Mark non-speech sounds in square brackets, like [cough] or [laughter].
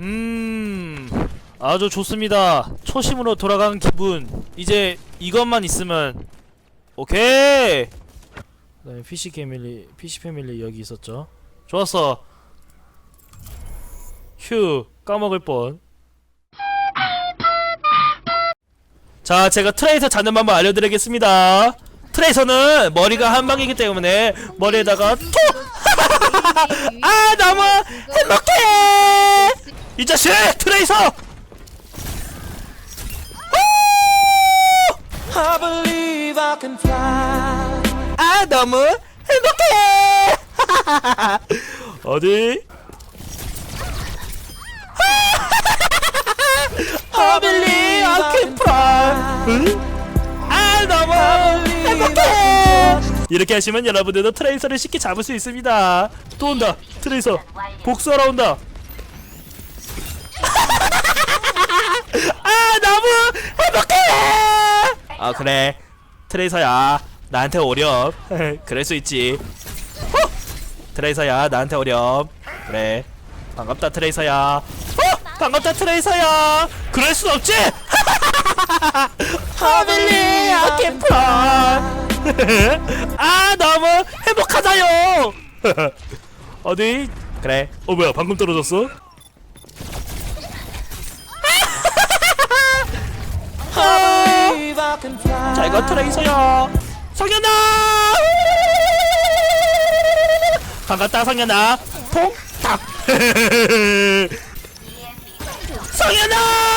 음 아주 좋습니다. 초심으로 돌아간 기분. 이제 이것만 있으면 오케이. 그다음에 PC 패밀리 PC 패밀리 여기 있었죠. 좋았어. 휴 까먹을 뻔. 자, 제가 트레이서 잡는 방법 알려드리겠습니다. 트레이서는 머리가 한 방이기 때문에 머리에다가 톡! [laughs] 아, 너무! 행복해! 이 자식! 트레이서! I believe I can fly. 아, 너무 행복해! [laughs] 어디? [laughs] I believe I can fly. 응? 아, 너무 행복해! 이렇게 하시면 여러분들도 트레이서를 쉽게 잡을 수 있습니다. 또 온다. 트레이서. 복수하러 온다. 아, 너무 행복해! 아, 그래. 트레이서야. 나한테 오렴. [laughs] 그럴 수 있지. 어? 트레이서야, 나한테 오렴. 그래. 반갑다, 트레이서야. 어? 반갑다, 트레이서야. 그럴 순 없지? [laughs] 하빌리, 아케플. [laughs] 아, 너무 행복하다요. 어디? 그래. 어, 뭐야, 방금 떨어졌어? 자 이거 트레이서야 성현아! 반갑다 성현아. 퐁탁 [laughs] 성현아